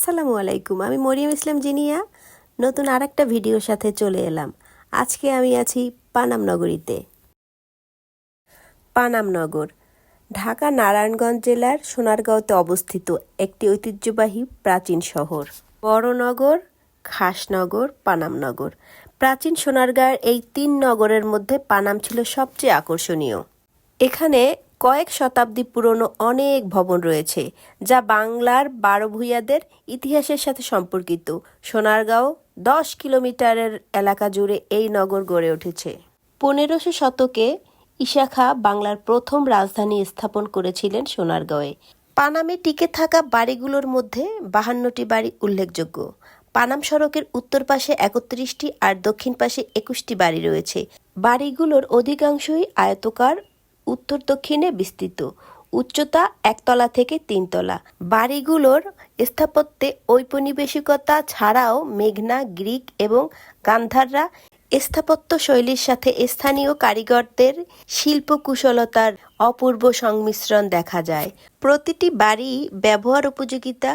আসসালামু আলাইকুম। আমি মরিয়ম ইসলাম জিনিয়া। নতুন আর একটা ভিডিওর সাথে চলে এলাম। আজকে আমি আছি পানাম নগরীতে। পানাম নগর, ঢাকা নারায়ণগঞ্জ জেলার সোনারগাঁওতে অবস্থিত একটি ঐতিহ্যবাহী প্রাচীন শহর। বড়নগর খাসনগর পানামনগর প্রাচীন সোনারগাঁয়ের এই তিন নগরের মধ্যে পানাম ছিল সবচেয়ে আকর্ষণীয়। এখানে কয়েক শতাব্দী পুরনো অনেক ভবন রয়েছে, যা বাংলার বারো ভূঁইয়াদের ইতিহাসের সাথে সম্পর্কিত। সোনারগাঁও দশ কিলোমিটারের এলাকা জুড়ে এই নগর গড়ে উঠেছে। পনেরোশো শতকে ইশাখা বাংলার প্রথম রাজধানী স্থাপন করেছিলেন সোনারগাঁওয়ে। পানামে টিকে থাকা বাড়িগুলোর মধ্যে বাহান্নটি বাড়ি উল্লেখযোগ্য। পানাম সড়কের উত্তর পাশে একত্রিশটি আর দক্ষিণ পাশে একুশটি বাড়ি রয়েছে। বাড়িগুলোর অধিকাংশই আয়তকার উত্তর দক্ষিণে বিস্তৃত। উচ্চতা একতলা থেকে তিনতলা। বাড়িগুলোর স্থাপত্যে ঔপনিবেশিকতা ছাড়াও মেঘনা, গ্রিক এবং গান্ধাররা স্থাপত্য শৈলীর সাথে স্থানীয় কারিগরদের শিল্পকুশলতার অপূর্ব সংমিশ্রণ দেখা যায়। প্রতিটি বাড়ি ব্যবহার উপযোগিতা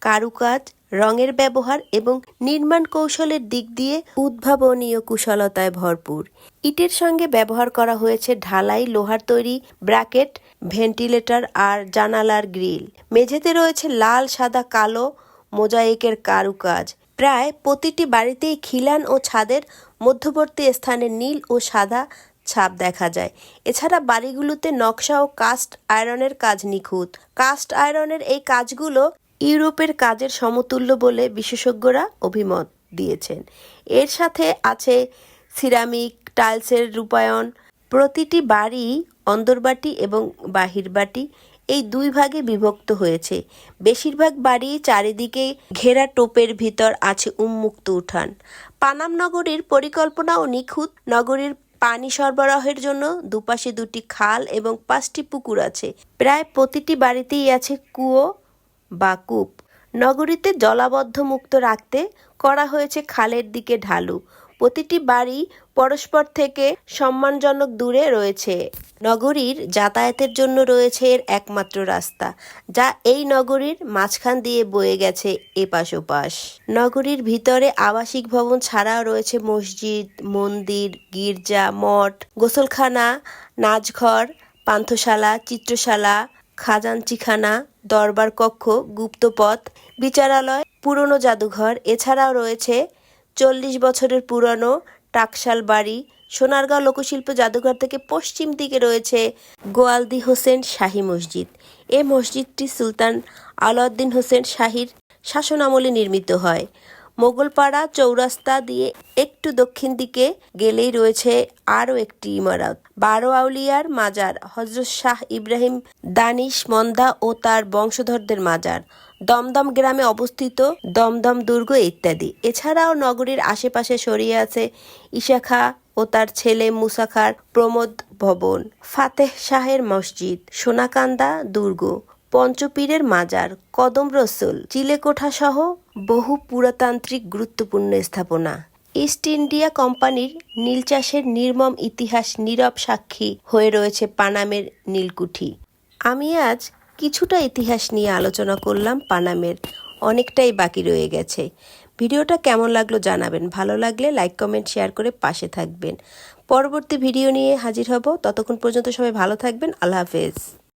কারুকাজ, রঙের ব্যবহার এবং নির্মাণ কৌশলের দিক দিয়ে উদ্ভাবনীয় কুশলতায় ভরপুর। ইটের সঙ্গে ব্যবহার করা হয়েছে ঢালাই, লোহার তৈরি ব্র্যাকেট ভেন্টিলেটর আর জানালার গ্রিল। মেঝেতে রয়েছে লাল, সাদা, কালো, মোজাইকের কারুকাজ। প্রায় প্রতিটি বাড়িতেই খিলান ও ছাদের মধ্যবর্তী স্থানে নীল ও সাদা ছাপ দেখা যায়। এছাড়া বাড়িগুলোতে নকশা ও কাস্ট আয়রনের কাজ নিখুঁত। কাস্ট আয়রনের এই কাজগুলো ইউরোপের কাজের সমতুল্য বলে বিশেষজ্ঞরা অভিমত দিয়েছেন। এর সাথে আছে সিরামিক, টাইলসের রূপায়ণ, প্রতিটি বাড়ি অন্দরবাটি এবং বাহিরবাটি। এই দুই ভাগে বিভক্ত হয়েছে। বেশিরভাগ বাড়ি চারিদিকে ঘেরা টোপের ভিতর আছে উন্মুক্ত উঠান। পানাম নগরীর পরিকল্পনা ও নিখুঁত। নগরীর পানি সরবরাহের জন্য দুপাশে দুটি খাল এবং পাঁচটি পুকুর আছে। প্রায় প্রতিটি বাড়িতেই আছে কুয়ো বা কূপ। নগরীতে জলাবদ্ধ মুক্ত রাখতে করা হয়েছে খালের দিকে ঢালু। প্রতিটি বাড়ি পরস্পর থেকে সম্মানজনক দূরে রয়েছে। নগরীর যাতায়াতের জন্য রয়েছে এর একমাত্র রাস্তা, যা এই নগরীর মাঝখান দিয়ে বয়ে গেছে এপাশ ওপাশ। নগরীর ভিতরে আবাসিক ভবন ছাড়াও রয়েছে মসজিদ, মন্দির, গির্জা, মঠ, গোসলখানা, নাচঘর, পান্থশালা, চিত্রশালা খাজানচিখানা দরবার কক্ষ, গুপ্তপথ, বিচারালয়, পুরনো জাদুঘর, এছাড়াও রয়েছে চল্লিশ বছরের পুরনো টাকশাল বাড়ি, সোনারগাঁও লোকশিল্প জাদুঘর থেকে পশ্চিম দিকে রয়েছে গোয়ালদি হোসেন শাহী মসজিদ। এ মসজিদটি সুলতান আলাউদ্দিন হোসেন শাহীর শাসনামলে নির্মিত হয়। মোগলপাড়া চৌরাস্তা দিয়ে একটু দক্ষিণ দিকে গেলেই রয়েছে আরও একটি ইমারত। বারো আউলিয়ার মাজার হজরত শাহ ইব্রাহিম দানিশ মন্দা ও তার বংশধরদের মাজার। দমদম গ্রামে অবস্থিত দমদম দুর্গ ইত্যাদি। এছাড়াও নগরীর আশেপাশে সরিয়ে আছে ইশাখা ও তার ছেলে মুসাখার প্রমোদ ভবন। ফাতেহ শাহের মসজিদ, সোনাকান্দা দুর্গ। পঞ্চপীরের মাজার, কদম রসুল চিলেকোঠা সহ বহু পুরাতান্ত্রিক গুরুত্বপূর্ণ স্থাপনা। ইস্ট ইন্ডিয়া কোম্পানির নীল চাষের নির্মম ইতিহাস নীরব সাক্ষী হয়ে রয়েছে পানামের নীলকুঠি। আমি আজ কিছুটা ইতিহাস নিয়ে আলোচনা করলাম পানামের, অনেকটাই বাকি রয়ে গেছে। ভিডিওটা কেমন লাগল জানাবেন, ভালো লাগলে লাইক, কমেন্ট, শেয়ার করে পাশে থাকবেন। পরবর্তী ভিডিও নিয়ে হাজির হব। ততক্ষণ পর্যন্ত সবাই ভালো থাকবেন। আল্লাহ হাফেজ।